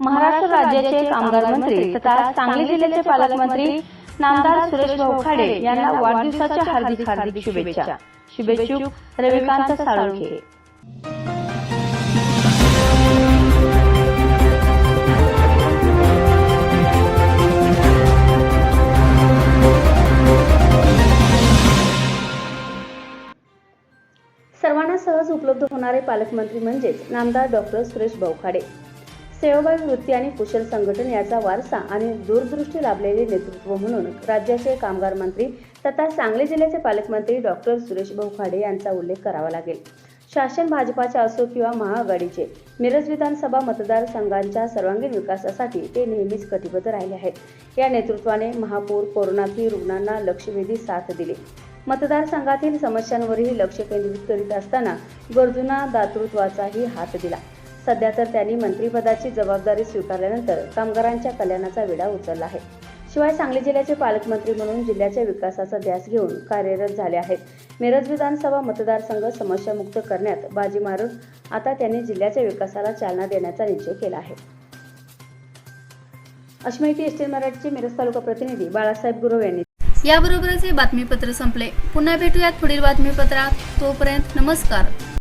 महाराष्ट्र राज्याचे कामगार मंत्री तथा सांगली जिल्ह्याचे पालकमंत्री नामदार सुरेश भाऊ खाडे यांना वाढदिवसाच्या हार्दिक हार्दिक शुभेच्छा. शुभेच्छुक रविकांत साळुंखे. सर्वांना सहज उपलब्ध होणारे पालकमंत्री म्हणजेच नामदार डॉक्टर सुरेश भाऊखाडे सेवाभावी वृत्ती आणि कुशल संघटन याचा वारसा आणि दूरदृष्टी लाभलेले नेतृत्व म्हणून राज्याचे कामगार मंत्री तथा सांगली जिल्ह्याचे पालकमंत्री डॉक्टर सुरेश भाऊ खाडे यांचा उल्लेख करावा लागेल. शासन भाजपाचे असो किंवा महाआघाडीचे मिरज विधानसभा मतदारसंघांच्या सर्वांगीण विकासासाठी ते नेहमीच कटिबद्ध राहिले आहेत. या नेतृत्वाने महापौर कोरोनातील रुग्णांना लक्षवेधी साथ दिली. मतदारसंघातील समस्यांवरही लक्ष केंद्रित करीत असताना गरजूंना दातृत्वाचाही हात दिला. सध्या तर त्यांनी मंत्रिपदाची जबाबदारी स्वीकारल्यानंतर कामगारांच्या कल्याणाचा विडा उचलला आहे. शिवाय सांगली जिल्ह्याचे पालकमंत्री म्हणून जिल्ह्याच्या विकासाचा ध्यास घेऊन कार्यरत झाले आहेत. मिरज विधानसभा मतदारसंघ समस्यामुक्त करण्यात बाजी मारून आता त्यांनी जिल्ह्याच्या विकासाला चालना देण्याचा निश्चय केला आहे. अशी माहिती एस टी मराठीचे मिरज तालुका प्रतिनिधी बाळासाहेब गुरव यांनी याबरोबरच हे बातमीपत्र संपले. पुन्हा भेटूयात पुढील बातमीपत्रात. तोपर्यंत नमस्कार.